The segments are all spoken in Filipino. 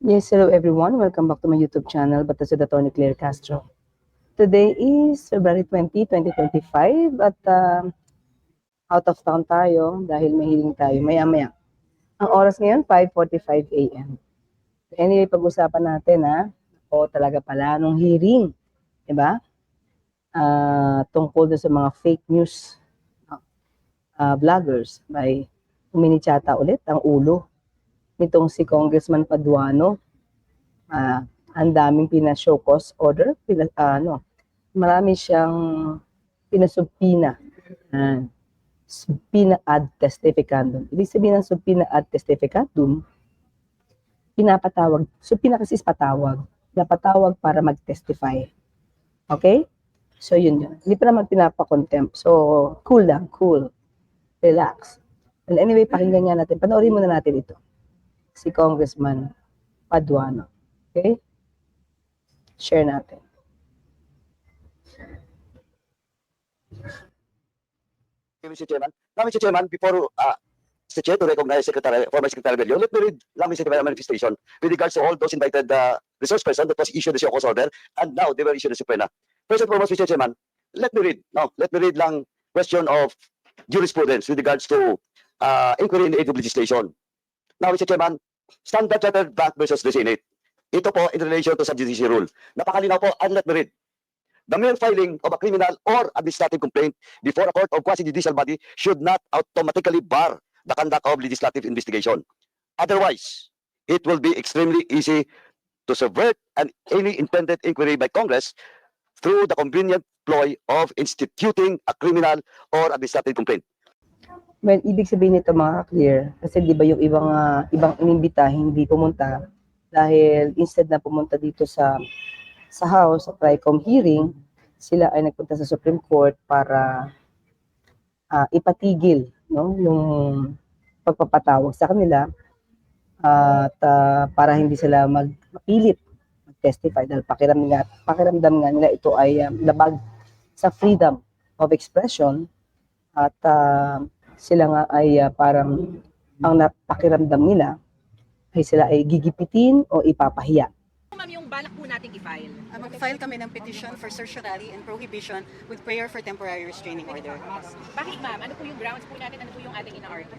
Yes, hello everyone. Welcome back to my YouTube channel, Batas with Attorney Claire Castro. Today is February 20, 2025 at uh, out of town tayo dahil mahiling tayo maya-maya. Ang oras ngayon, 5.45 a.m. Anyway, pag-usapan natin ha, o talaga pala, nung hearing, di ba? Ah, tungkol sa mga fake news ah, vloggers by uminichata ulit ang ulo nitong si Congressman Paduano. Ah, ang daming pina-show cause order, pina, ah, ano, marami siyang pinasubpina. Ah, subpina ad testificandum. Ibig sabihin ng subpina ad testificandum, pinapatawag, subpina kasi is patawag, pinapatawag para mag-testify. Okay? So, yun yun. Hindi pa naman pinapakontempt. So, cool lang, cool. Relax. And anyway, pakinggan nga natin. Panoorin muna natin ito si Congressman Paduano. Okay? Share natin. Mr. Chairman. Now, Mr. Chairman, before uh, Mr. Chair to recognize Secretary, former Secretary Bello, let me read lang Mr. Chairman manifestation with regards to all those invited uh, resource person that was issued the cause order and now they were issued the subpoena. First and foremost, Mr. Chairman, let me read. No, let me read lang question of jurisprudence with regards to uh, inquiry in the aid of legislation. Now, Mr. Chairman, Standard Chartered Bank versus the Senate. Ito po in relation to subjudice rule. Napakalinaw po and let me read. The mere filing of a criminal or administrative complaint before a court of quasi-judicial body should not automatically bar the conduct of legislative investigation. Otherwise, it will be extremely easy to subvert an any intended inquiry by Congress through the convenient ploy of instituting a criminal or administrative complaint. Well, ibig sabihin nito mga clear kasi di ba yung ibang ah, ibang inimbita hindi pumunta dahil instead na pumunta dito sa sa House sa TRICOM hearing, sila ay nagpunta sa Supreme Court para ah, ipatigil no yung pagpapatawag sa kanila at ah, para hindi sila mag mapilit mag-testify dahil pakiramdam nga, pakiramdam nga nila ito ay ah, labag sa freedom of expression at ah, sila nga ay ah, parang ang napakiramdam nila ay sila ay gigipitin o ipapahiya. ma'am yung balak po nating i-file? Uh, Mag-file kami ng petition for certiorari and prohibition with prayer for temporary restraining order. Bakit ma'am? Ano po yung grounds po natin? Ano po yung ating ina-argue?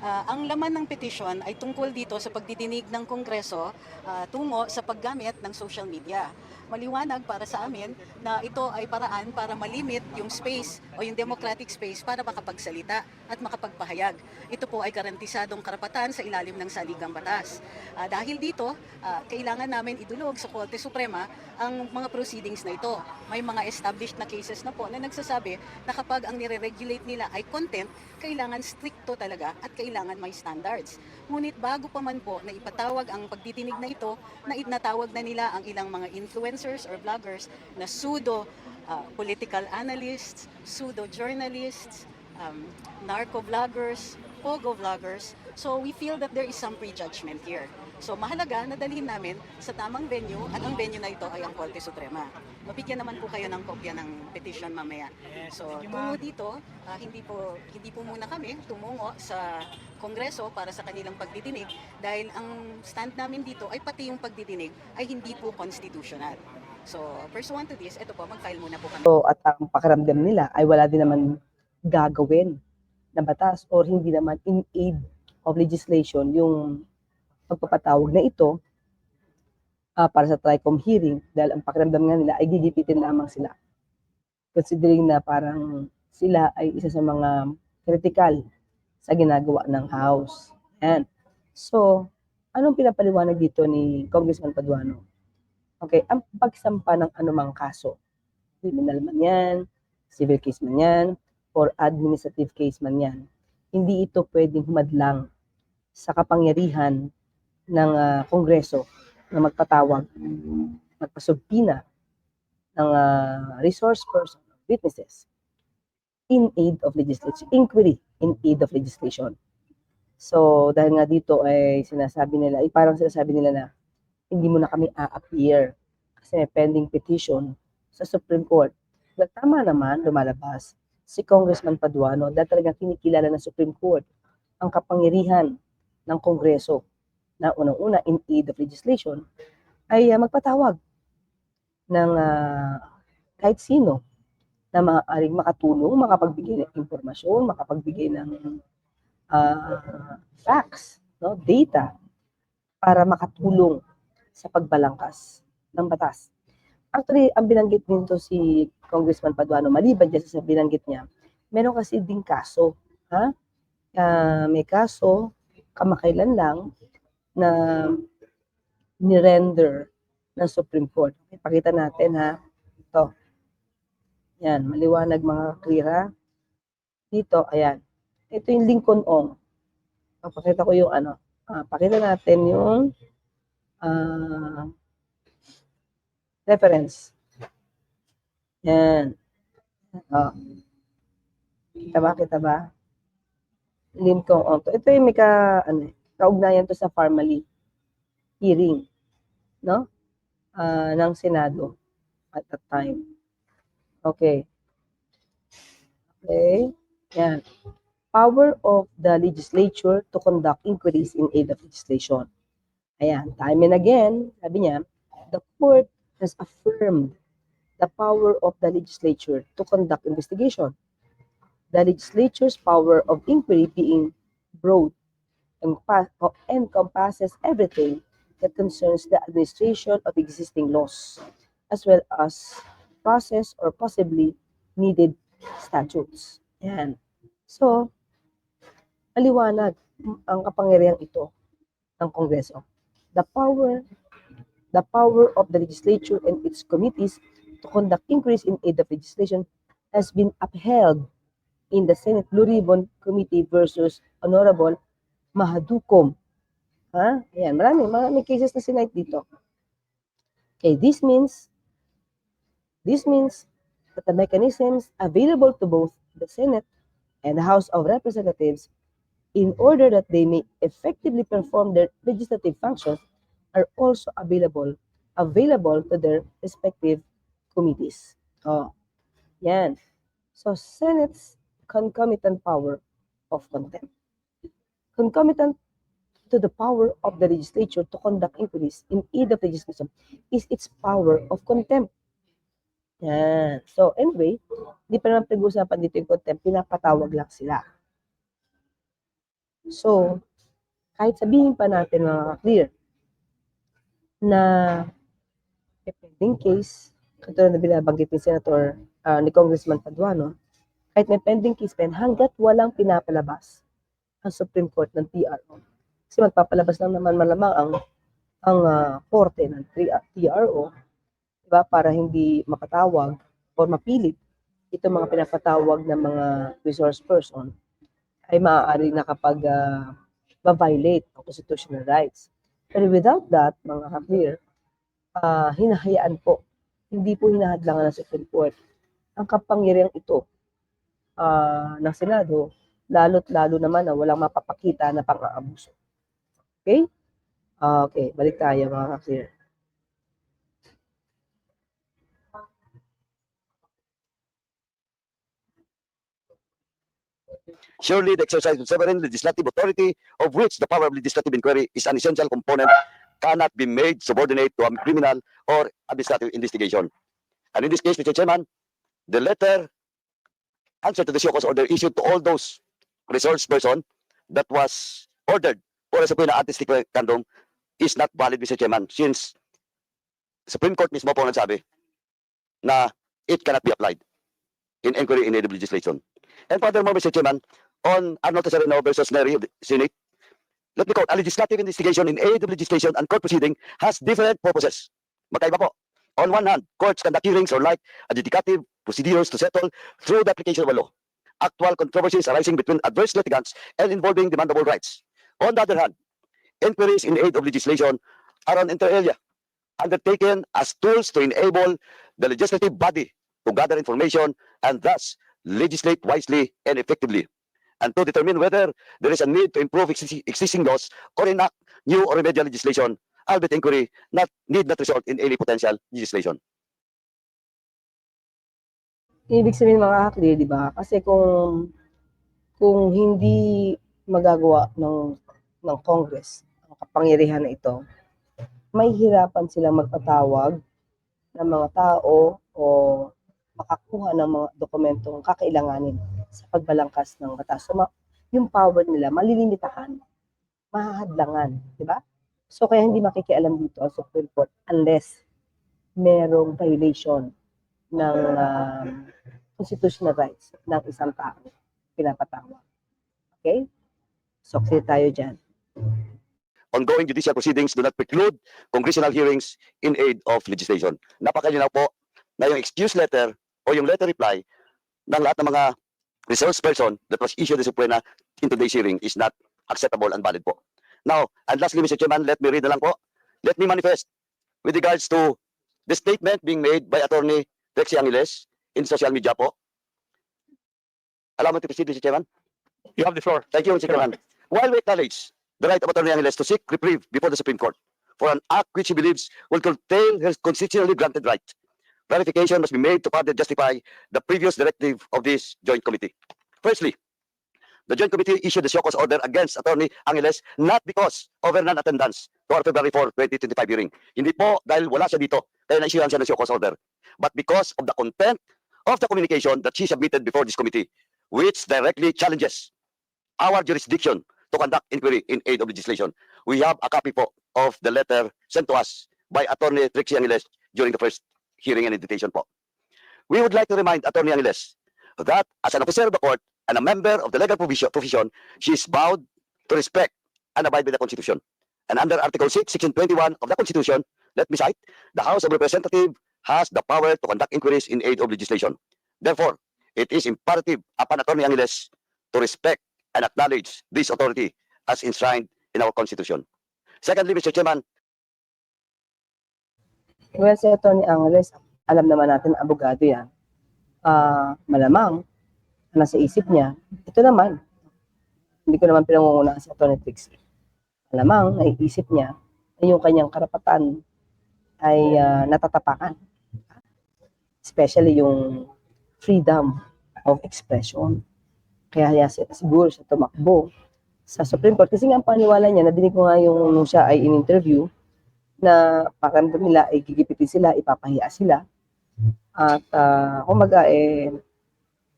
Uh, ang laman ng petition ay tungkol dito sa pagdidinig ng Kongreso uh, tungo sa paggamit ng social media. Maliwanag para sa amin na ito ay paraan para malimit yung space o yung democratic space para makapagsalita at makapagpahayag. Ito po ay garantisadong karapatan sa ilalim ng saligang batas. Uh, dahil dito, uh, kailangan namin idulog sa Korte Suprema ang mga proceedings na ito. May mga established na cases na po na nagsasabi na kapag ang nire-regulate nila ay content, kailangan stricto talaga at kailangan may standards. Ngunit bago pa man po na ipatawag ang pagdidinig na ito, na natawag na nila ang ilang mga influencers or vloggers na pseudo uh, political analysts, pseudo journalists, um, narco vloggers, pogo vloggers. So we feel that there is some prejudgment here. So mahalaga na dalhin namin sa tamang venue at ang venue na ito ay ang Korte Suprema. Mabigyan naman po kayo ng kopya ng petition mamaya. So tungo dito, ah, hindi po hindi po muna kami tumungo sa Kongreso para sa kanilang pagdidinig dahil ang stand namin dito ay pati yung pagdidinig ay hindi po constitutional. So pursuant to this, ito po, mag-file muna po kami. So, at ang pakiramdam nila ay wala din naman gagawin na batas or hindi naman in aid of legislation yung pagpapatawag na ito ah, para sa TRICOM hearing dahil ang pakiramdam nga nila ay gigipitin lamang sila. Considering na parang sila ay isa sa mga critical sa ginagawa ng House. Yan. So, anong pinapaliwanag dito ni Congressman Paduano? Okay, ang pagsampa ng anumang kaso, criminal man yan, civil case man yan, or administrative case man yan, hindi ito pwedeng humadlang sa kapangyarihan ng ah, Kongreso na magpatawag, magpasubpina ng ah, resource person, witnesses, in aid of legislation, inquiry in aid of legislation. So, dahil nga dito ay sinasabi nila, ay parang sinasabi nila na hindi mo na kami a-appear kasi may pending petition sa Supreme Court. But tama naman, lumalabas si Congressman Paduano dahil talagang kinikilala ng Supreme Court ang kapangyarihan ng Kongreso na unang-una in aid of legislation ay ah, magpatawag ng ah, kahit sino na maaaring makatulong, makapagbigay ng impormasyon, makapagbigay ng ah, facts, no, data para makatulong sa pagbalangkas ng batas. Actually, ang binanggit nito si Congressman Paduano, maliban dyan sa binanggit niya, meron kasi ding kaso. Ha? Ah, may kaso, kamakailan lang, na nirender ng Supreme Court. Ipakita natin ha. Ito. Yan, maliwanag mga ha. Dito, ayan. Ito yung Lincoln Ong. Papakita ko yung ano. Ah, pakita natin yung ah, reference. Yan. Oh. Kita ba? Kita ba? Lincoln Ong. Ito yung may ka, ano, eh, kaugnayan to sa formally hearing, no? Ah, ng Senado at that time. Okay. Okay. Yan. Power of the legislature to conduct inquiries in aid of legislation. Ayan, time and again, sabi niya, the court has affirmed the power of the legislature to conduct investigation. The legislature's power of inquiry being broad encompasses everything that concerns the administration of existing laws, as well as process or possibly needed statutes. Yan. So, maliwanag ang kapangyarihang ito ng Kongreso. The power, the power of the legislature and its committees to conduct inquiries in aid of legislation has been upheld in the Senate Blue Ribbon Committee versus Honorable Mahadukom. Ha? Ayan, marami, marami cases na sinite dito. Okay, this means, this means that the mechanisms available to both the Senate and the House of Representatives in order that they may effectively perform their legislative functions are also available available to their respective committees. Oh, yan. So, Senate's concomitant power of contempt. Concomitant to the power of the legislature to conduct inquiries in aid of legislation is its power of contempt. Yan. So, anyway, hindi pa naman pag-usapan dito yung contempt, pinapatawag lang sila. So, kahit sabihin pa natin mga clear na pending case, katulad na binabanggit ni Senator, ah, ni Congressman Paduano, kahit may pending case pa hanggat walang pinapalabas ang Supreme Court ng TRO. Kasi magpapalabas lang naman malamang ang ang ah, korte ng TRO, diba, para hindi makatawag or mapilit itong mga pinapatawag ng mga resource person ay maaari na kapag uh, violate ang constitutional rights. Pero without that, mga ka-clear, ah, hinahayaan po, hindi po hinahadlangan ng Supreme Court ang kapangyarihang ito ah, ng Senado, lalo't lalo naman na walang mapapakita na pang-aabuso. Okay? Okay, balik tayo mga ka-clear. Surely the exercise of sovereign legislative authority of which the power of legislative inquiry is an essential component cannot be made subordinate to a criminal or administrative investigation. And in this case, Mr. Chairman, the letter answer to the show cause order issued to all those resource person that was ordered for a subpoena artistic candom is not valid, Mr. Chairman, since Supreme Court mismo po nagsabi na it cannot be applied in inquiry in of legislation. And furthermore, Mr. Chairman, on Arnold Tesarino versus Neri of the Senate, let me quote, a legislative investigation in aid legislation and court proceeding has different purposes. Magkaiba po. On one hand, courts conduct hearings or like adjudicative procedures to settle through the application of a law. Actual controversies arising between adverse litigants and involving demandable rights. On the other hand, inquiries in aid of legislation are an inter alia, undertaken as tools to enable the legislative body to gather information and thus legislate wisely and effectively, and to determine whether there is a need to improve existing laws or enact new or remedial legislation, albeit inquiry not need not result in any potential legislation. Ibig sabihin mga clear, di ba? Kasi kung kung hindi magagawa ng ng Congress ang kapangyarihan na ito, may hirapan silang magpatawag ng mga tao o makakuha ng mga dokumentong kakailanganin sa pagbalangkas ng batas. So, ma- yung power nila, malilimitahan, mahahadlangan, di ba? So, kaya hindi makikialam dito ang Supreme Court unless merong violation ng um, constitutional rights ng isang tao pinapatawag. Okay? So, clear tayo dyan. ongoing judicial proceedings do not preclude congressional hearings in aid of legislation. Napakalinaw po na yung excuse letter o yung letter reply ng lahat ng mga resource person that was issued the subpoena in today's hearing is not acceptable and valid po. Now, and lastly, Mr. Chairman, let me read na lang po. Let me manifest with regards to the statement being made by Attorney Trexie Angeles in social media po. Allow me to proceed, Mr. Chairman. You have the floor. Thank you, Mr. Chairman. While we acknowledge the right of Attorney Angeles to seek reprieve before the Supreme Court for an act which he believes will curtail his constitutionally granted right, verification must be made to further justify the previous directive of this joint committee. Firstly, the joint committee issued the cause order against Attorney Angeles not because of her non-attendance to our February 4, 2025 hearing. Hindi po dahil wala siya dito, kaya na-issuehan siya ng cause order. But because of the content of the communication that she submitted before this committee, which directly challenges our jurisdiction to conduct inquiry in aid of legislation. We have a copy of the letter sent to us by Attorney Trixie Angeles during the first hearing and invitation po. We would like to remind Attorney Angeles that as an officer of the court and a member of the legal profession, she is bound to respect and abide by the Constitution. And under Article 6, Section 21 of the Constitution, let me cite, the House of Representatives has the power to conduct inquiries in aid of legislation. Therefore, it is imperative upon Attorney Angeles to respect and acknowledge this authority as enshrined in our Constitution. Secondly, Mr. Chairman, Well, si Atty. Angeles, alam naman natin, abogado yan. Ah, malamang, nasa isip niya, ito naman, hindi ko naman pinangungunahan si Atty. Trixie. Malamang, naiisip niya, na yung kanyang karapatan ay ah, natatapakan. Especially yung freedom of expression. Kaya si- siguro siya tumakbo sa Supreme Court. Kasi nga ang paniwala niya, nadinig ko nga yung nung siya ay in-interview, na pakiramdam nila ay gigipitin sila, ipapahiya sila. At uh, kumaga eh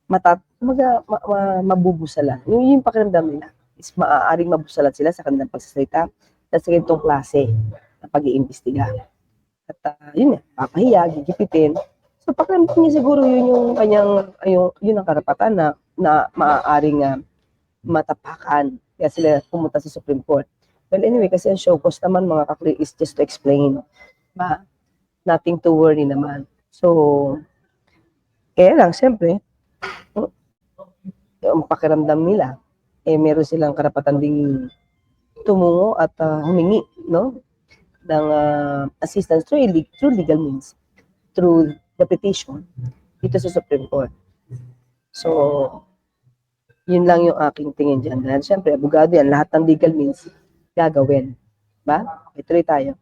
mata, kumaga, ma, ma, mabubusalan. Yung, yung pakiramdam nila is maaaring mabusalan sila sa kanilang pagsasalita sa ganitong klase na pag-iimbestiga. At ah, yun nga, papahiya, gigipitin. So pakiramdam niya siguro yun yung kanyang, yung, yun ang karapatan na, na maaaring ah, matapakan. Kaya sila pumunta sa Supreme Court. Well, anyway, kasi ang show cause naman mga kakli is just to explain. Ba? Nothing to worry naman. So, kaya lang, siyempre, yung pakiramdam nila, eh, meron silang karapatan ding tumungo at ah, humingi, no? ng ah, assistance through, illeg- through legal means, through the petition dito sa Supreme Court. So, yun lang yung aking tingin dyan. Dahil siyempre, abogado yan, lahat ng legal means, gagawin. Ba? Ituloy tayo.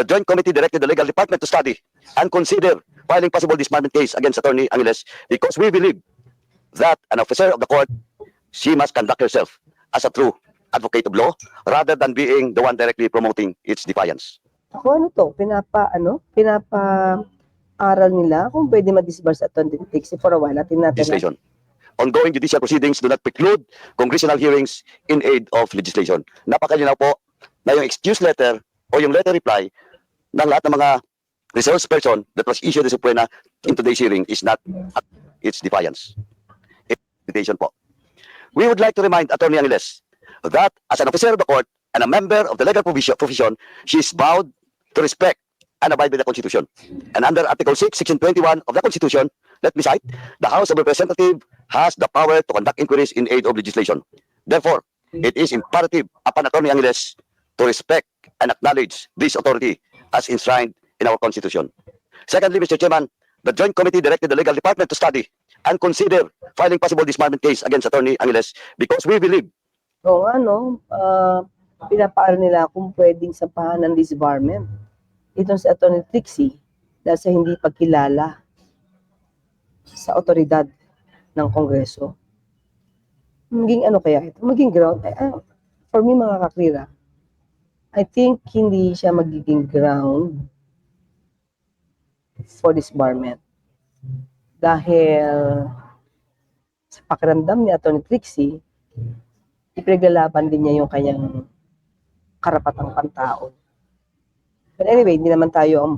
the Joint Committee directed the Legal Department to study and consider filing possible disbarment case against Attorney Angeles because we believe that an officer of the court, she must conduct herself as a true advocate of law rather than being the one directly promoting its defiance. Ako ano to, pinapa, ano, pinapa aral nila kung pwede ma-disbar sa Atty. Trixie for a while. At natin legislation. Ongoing judicial proceedings do not preclude congressional hearings in aid of legislation. Napakalinaw po na yung excuse letter o yung letter reply ng lahat ng mga resource person that was issued the subpoena in today's hearing is not at its defiance. Invitation po. We would like to remind Attorney Angeles that as an officer of the court and a member of the legal provision, profession, she is bound to respect and abide by the Constitution. And under Article 6, Section 21 of the Constitution, let me cite, the House of Representatives has the power to conduct inquiries in aid of legislation. Therefore, it is imperative upon Attorney Angeles to respect and acknowledge this authority as enshrined in our Constitution. Secondly, Mr. Chairman, the Joint Committee directed the Legal Department to study and consider filing possible disbarment case against Attorney Angeles because we believe Oo nga, no? Ah, pinapaaral nila kung pwedeng sampahan ng disbarment. Itong si Atty. Trixie, dahil sa hindi pagkilala sa otoridad ng Kongreso. Maging ano kaya ito? Maging ground. Eh, ah, for me, mga kaklira, I think hindi siya magiging ground for disbarment. Dahil sa pakiramdam ni Atty. Trixie, ipaglalaban din niya yung kanyang karapatang pantao. But anyway, hindi naman tayo ang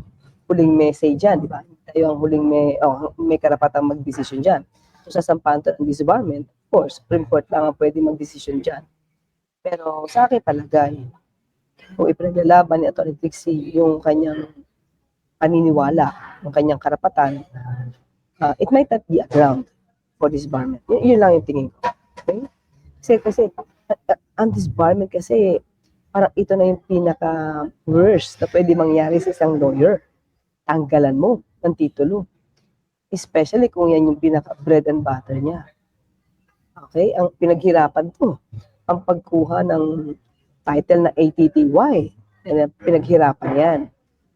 huling may say dyan, di ba? Hindi tayo ang huling may, oh, may karapatang mag-decision dyan. So, sasampahan to ng disbarment, of course, Supreme Court lang ang pwede mag-decision dyan. Pero sa akin palagay, kung ipaglalaban ni Atty. Trixie yung kanyang paniniwala, yung kanyang karapatan, uh, it might not be a ground for disbarment. Y- yun lang yung tingin ko. Okay? Kasi, kasi, uh, uh, ang disbarment kasi, parang ito na yung pinaka-worst na pwede mangyari sa isang lawyer. Tanggalan mo ng titulo. Especially kung yan yung pinaka-bread and butter niya. Okay? Ang pinaghirapan to. Ang pagkuha ng title na ATTY. Pinaghirapan yan.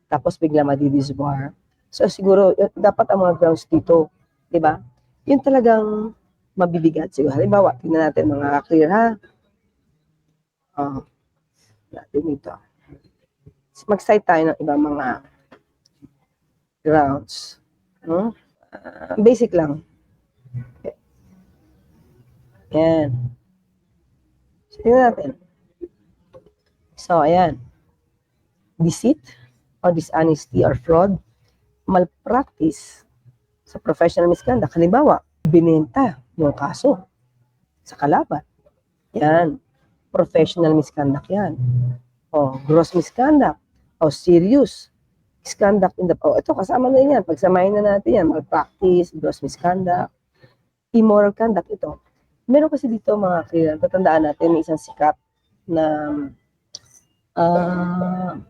Tapos bigla madidisbar. So siguro, y- dapat ang mga grounds dito, di ba? Yun talagang mabibigat siguro. Halimbawa, tingnan natin mga clear ha. Oh, natin ito. Mag-cite tayo ng ibang mga grounds. No? Ah, basic lang. Okay. Yan. So, tingnan natin. So, ayan. Deceit or dishonesty or fraud, malpractice sa professional misconduct. Halimbawa, binenta yung kaso sa kalaban. Yan. Professional misconduct yan. O, gross misconduct. O, serious misconduct in the... O, ito, kasama na yan. Pagsamahin na natin yan. Malpractice, gross misconduct, immoral conduct. Ito. Meron kasi dito mga clear. Tatandaan natin, may isang sikat na ah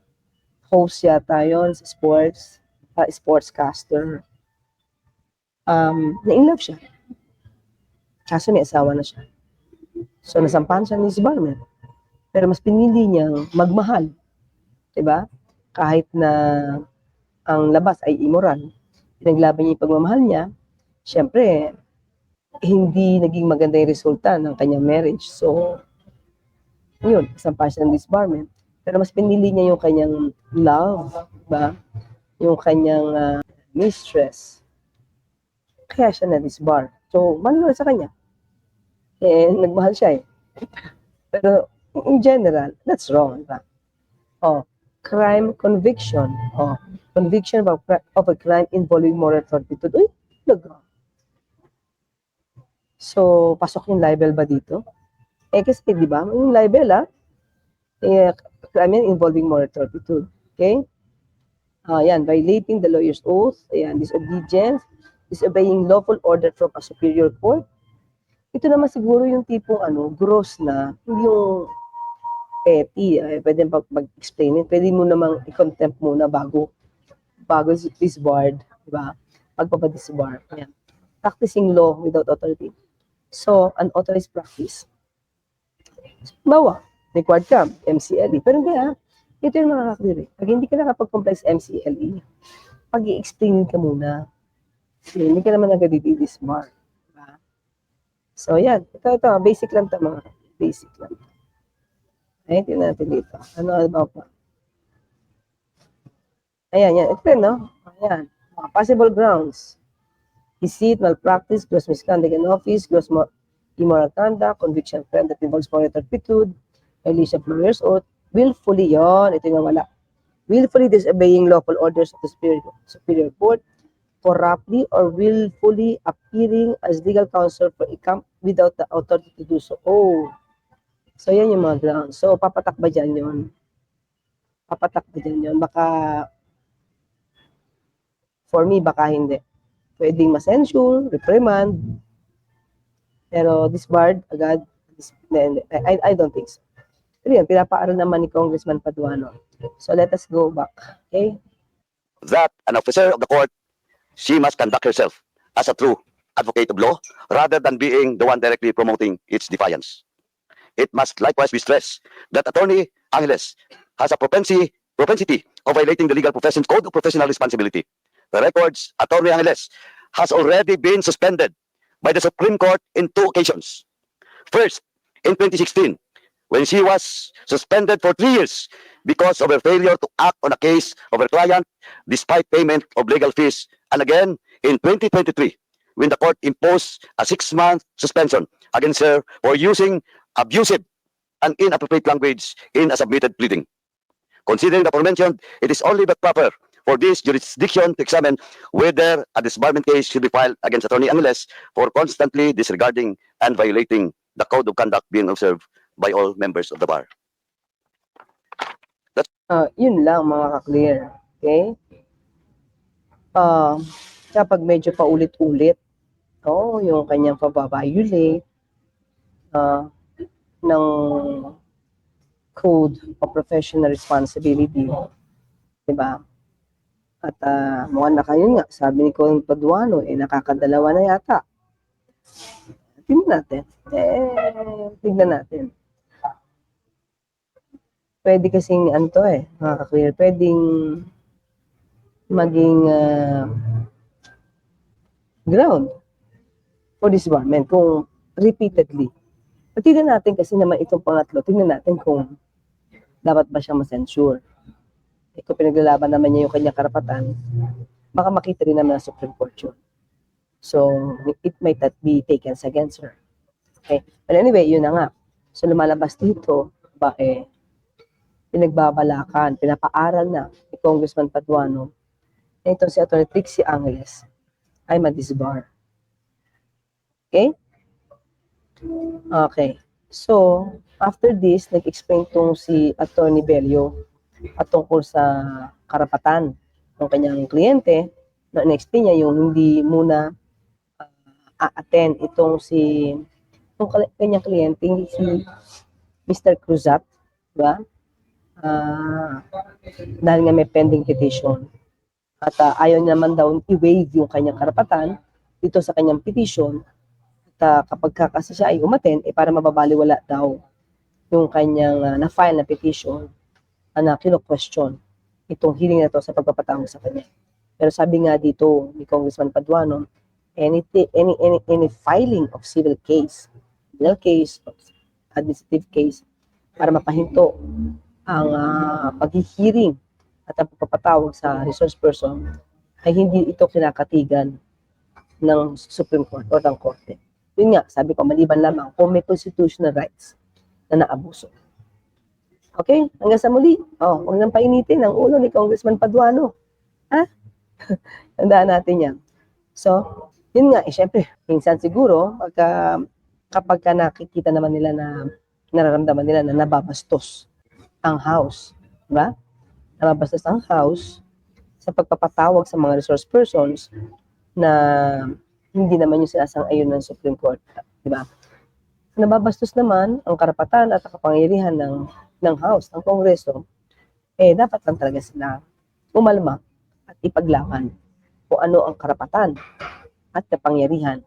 host yata yun sa sports, uh, sportscaster. Um, na-inlove siya. Kaso may asawa na siya. So, nasampahan siya ni disbarment. Pero mas pinili niyang magmahal. 'Di ba? Kahit na ang labas ay immoral. Pinaglaban niya yung pagmamahal niya. Siyempre, hindi naging maganda yung resulta ng kanyang marriage. So, yun, nasampahan siya ng disbarment. Pero mas pinili niya yung kanyang love, ba? Yung kanyang ah, mistress. Kaya siya na-disbar. So, manual sa kanya. Eh, nagmahal siya eh. Pero, in general, that's wrong, di ba? Oh, crime conviction. Oh, conviction of, of a crime involving moral turpitude. Uy, laga. So, pasok yung libel ba dito? Eh, kasi, di ba, yung libel, ah, eh, crime involving moral turpitude. Okay? Ah, yan, violating the lawyer's oath, ayan, disobedience, disobeying lawful order from a superior court. Ito naman siguro yung tipong ano, gross na, yung petty. Eh, pwede mag-explain it. Pwede mo namang i-contempt muna bago bago is disbarred, di ba? Pagpapadisbar. Ayan. Practicing law without authority. So, unauthorized practice. Bawa, required ka, MCLE. Pero hindi ah, ito yung nakakakiri. Pag hindi ka nakapag-comply sa MCLE, pag i-explain ka muna, eh, hindi ka naman agad i-disbar. So, yan. Ito, ito. Basic lang ito, mga basic lang. Ay, tingnan natin dito. Ano ba pa? Ayan, yan. Ito, no? Ayan. Mga possible grounds. Deceit, malpractice, gross misconduct in office, gross mo- immoral conduct, conviction crime that involves moral turpitude, violation of lawyer's oath, willfully yon ito yung wala. Willfully disobeying lawful orders of the superior, superior court, corruptly or willfully appearing as legal counsel for a camp without the authority to do so. Oh, so yan yung mga grounds. So, papatak ba dyan yun? Papatak ba dyan yun? Baka, for me, baka hindi. Pwedeng ma-censure, reprimand, pero disbarred agad. I, I don't think so. Pero yan, pinapaaral naman ni Congressman Paduano. So, let us go back. Okay? that an officer of the court, she must conduct herself as a true advocate of law rather than being the one directly promoting its defiance. It must likewise be stressed that Attorney Angeles has a propensity, propensity of violating the legal profession's code of professional responsibility. The records, Attorney Angeles has already been suspended by the Supreme Court in two occasions. First, in 2016, when she was suspended for three years because of her failure to act on a case of her client despite payment of legal fees. And again, in 2023, when the court imposed a six-month suspension against her for using abusive and inappropriate language in a submitted pleading. Considering the aforementioned, it is only but proper for this jurisdiction to examine whether a disbarment case should be filed against Attorney Angeles for constantly disregarding and violating the code of conduct being observed by all members of the bar. Ah, yun lang mga ka-clear. Okay? Ah, kapag medyo paulit-ulit, oh, yung kanyang pababayulate ah, ng Code of Professional Responsibility, 'di ba? At uh, mukhang na kayo nga, sabi ni Colin Paduano, eh, nakakadalawa na yata. Tingnan natin. Eh, tingnan natin pwede kasing ano to eh, mga ka-clear, pwedeng maging ah, ground for disbarment kung repeatedly. At tignan natin kasi naman itong pangatlo, tignan natin kung dapat ba siya masensure. Eh, kung pinaglalaban naman niya yung kanyang karapatan, baka makita rin naman ng Supreme Court yun. So, it might not be taken against her. Okay? But anyway, yun na nga. So, lumalabas dito, ba eh, pinagbabalakan, pinapaaral na ni Congressman Paduano na ito si Atty. Trixie Angeles ay madisbar. Okay? Okay. So, after this, nag-explain tong si Atty. Bello at tungkol sa karapatan ng kanyang kliyente na in-explain niya yung hindi muna uh, a-attend itong si itong kanyang kliyente, si Mr. Cruzat, ba? Ah, dahil nga may pending petition. At ah, ayaw naman daw i-waive yung kanyang karapatan dito sa kanyang petition. At ah, kapag ka kasi siya ay umaten, eh para mababaliwala daw yung kanyang ah, na-file na petition ah, na kino-question itong hearing na to sa pagpapatawag sa kanya. Pero sabi nga dito ni Congressman Paduano, any, any, any, any filing of civil case, civil case, administrative case, para mapahinto ang uh, paghihiring at ang pagpapatawag sa resource person ay hindi ito kinakatigan ng Supreme Court o ng Korte. Yun nga, sabi ko, maliban lamang kung may constitutional rights na naabuso. Okay? Hanggang sa muli. Oh, huwag nang painitin ang ulo ni Congressman Paduano. Ha? Tandaan natin yan. So, yun nga, eh, syempre, minsan siguro, pagka, kapag ka nakikita naman nila na nararamdaman nila na nababastos ang house. Diba? Nababastos ang house sa pagpapatawag sa mga resource persons na hindi naman yung sinasang-ayon ng Supreme Court. Diba? Nababastos naman ang karapatan at kapangyarihan ng, ng House, ng Kongreso, eh dapat lang talaga sila umalma at ipaglaban kung ano ang karapatan at kapangyarihan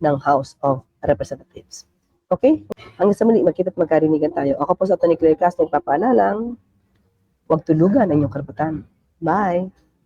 ng House of Representatives. Okay? Hanggang sa muli, magkita at magkarinigan tayo. Ako po sa Tony Claire Castro, papaalalang, huwag tulugan ang iyong karapatan. Bye!